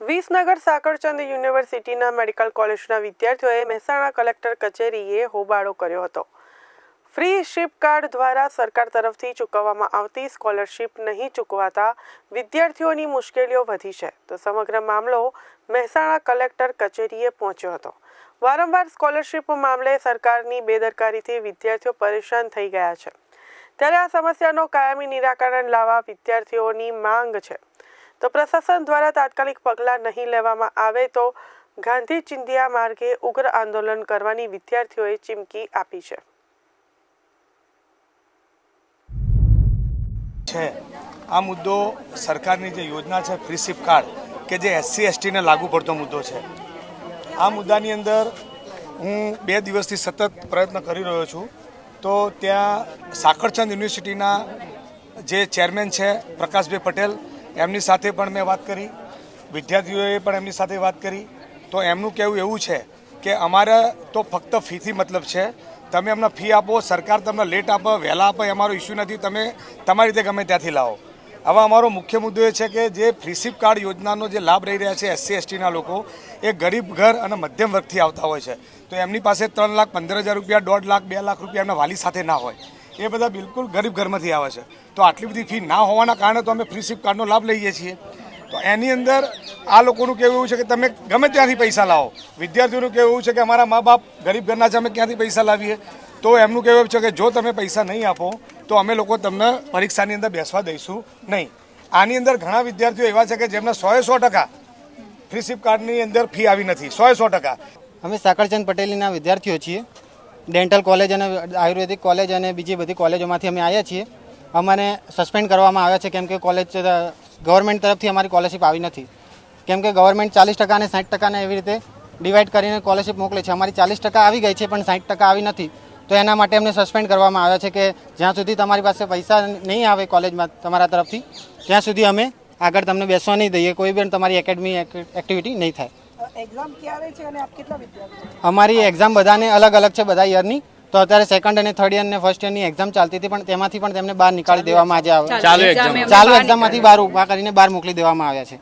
વિસનગર સાકરચંદ યુનિવર્સિટીના મેડિકલ કોલેજના વિદ્યાર્થીઓએ મહેસાણા કલેક્ટર કચેરીએ હોબાળો કર્યો હતો. ફ્રી શિપ કાર્ડ દ્વારા સરકાર તરફથી ચૂકવવામાં આવતી સ્કોલરશિપ નહીં ચૂકવાતા વિદ્યાર્થીઓની મુશ્કેલીઓ વધી છે. તો સમગ્ર મામલો મહેસાણા કલેક્ટર કચેરીએ પહોંચ્યો હતો. વારંવાર સ્કોલરશિપ મામલે સરકારની બેદરકારીથી વિદ્યાર્થીઓ પરેશાન થઈ ગયા છે. ત્યારે આ સમસ્યાનો કાયમી નિરાકરણ લાવવા વિદ્યાર્થીઓની માંગ છે. તો પ્રશાસન દ્વારા તાત્કાલિક પગલાં નહીં લેવામાં આવે તો ગાંધી ચિંધિયા માર્ગે ઉગ્ર આંદોલન કરવાની વિદ્યાર્થીઓએ ચીમકી આપી છે. છે. આ મુદ્દો સરકારની જે યોજના છે ફ્રી સિપ કાર્ડ કે જે એસસી એસટીને લાગુ પડતો મુદ્દો છે. આ મુદ્દાની અંદર હું બે દિવસથી સતત પ્રયત્ન કરી રહ્યો છું. તો ત્યાં સાકરચંદ યુનિવર્સિટીના જે ચેરમેન છે, પ્રકાશભાઈ પટેલ એમની સાથે પણ મેં વાત કરી, વિદ્યાર્થીઓએ પણ એમની સાથે વાત કરી. તો એમનું કહેવું એવું છે કે અમારે તો ફક્ત ફીથી મતલબ છે. તમે અમને ફી આપો, સરકાર તમને લેટ આપે, વહેલા આપે, અમારો ઇસ્યુ નથી. તમે તમારી રીતે ગમે ત્યાંથી લાવો. હવે અમારો મુખ્ય મુદ્દો એ છે કે જે ફ્રીસીપ કાર્ડ યોજનાનો જે લાભ રહી રહ્યા છે એસસી એસટીના લોકો, એ ગરીબ ઘર અને મધ્યમ વર્ગથી આવતા હોય છે. તો એમની પાસે ત્રણ લાખ પંદર હજાર રૂપિયા, દોઢ લાખ, બે લાખ રૂપિયા એમના વાલી સાથે ના હોય. એ બધા બિલકુલ ગરીબ ઘરમાંથી આવે છે. તો આટલી બધી ફી ના હોવાના કારણે તો અમે ફ્રી શિપ કાર્ડનો લાભ લઈએ છીએ. તો એની અંદર આ લોકોનું કહેવું એવું છે કે તમે ગમે ત્યાંથી પૈસા લાવો. વિદ્યાર્થીઓનું કહેવું એવું છે કે અમારા મા બાપ ગરીબ ઘરના છે, અમે ક્યાંથી પૈસા લાવીએ? તો એમનું કહેવું એવું છે કે જો તમે પૈસા નહીં આપો, તો અમે લોકો તમને પરીક્ષાની અંદર બેસવા દઈશું નહીં. આની અંદર ઘણા વિદ્યાર્થીઓ એવા છે કે જેમને સોએ સો ટકા ફ્રીશિપ કાર્ડની અંદર ફી આવી નથી. સોએ સો ટકા. અમે સાકરચંદ પટેલીના વિદ્યાર્થીઓ છીએ. ડેન્ટલ કોલેજ અને આયુર્વેદિક કોલેજ અને બીજી બધી કોલેજોમાંથી અમે આવ્યા છીએ. અમને સસ્પેન્ડ કરવામાં આવ્યા છે, કેમ કે કોલેજ ગવર્મેન્ટ તરફથી અમારી સ્કોલરશિપ આવી નથી. કેમ કે ગવર્મેન્ટ ચાલીસ ટકા અને સાઠ ટકાને એવી રીતે ડિવાઈડ કરીને સ્કોલરશિપ મોકલે છે. અમારી ચાલીસ ટકા આવી ગઈ છે, પણ સાઠ ટકા આવી નથી. તો એના માટે અમને સસ્પેન્ડ કરવામાં આવ્યા છે કે જ્યાં સુધી તમારી પાસે પૈસા નહીં આવે કોલેજમાં તમારા તરફથી, ત્યાં સુધી અમે આગળ તમને બેસવા નહીં દઈએ. કોઈ પણ તમારી એકેડમી એક્ટિવિટી નહીં થાય. એક્ઝામ ક્યારે છે અને આપ કેટલા વિદ્યાર્થીઓ અમારી એક્ઝામ બધાને અલગ અલગ છે બધા યરની તો અત્યારે સેકન્ડ અને થર્ડ યર અને ફર્સ્ટ યરની એક્ઝામ ચાલતી હતી પણ તેમાંથી પણ તેમને બહાર નીકાળી દેવામાં આજે આવે ચાલુ એક્ઝામ ચાલુ એક્ઝામમાંથી બહાર ઊભા કરીને બહાર મોકલી દેવામાં આવ્યા છે.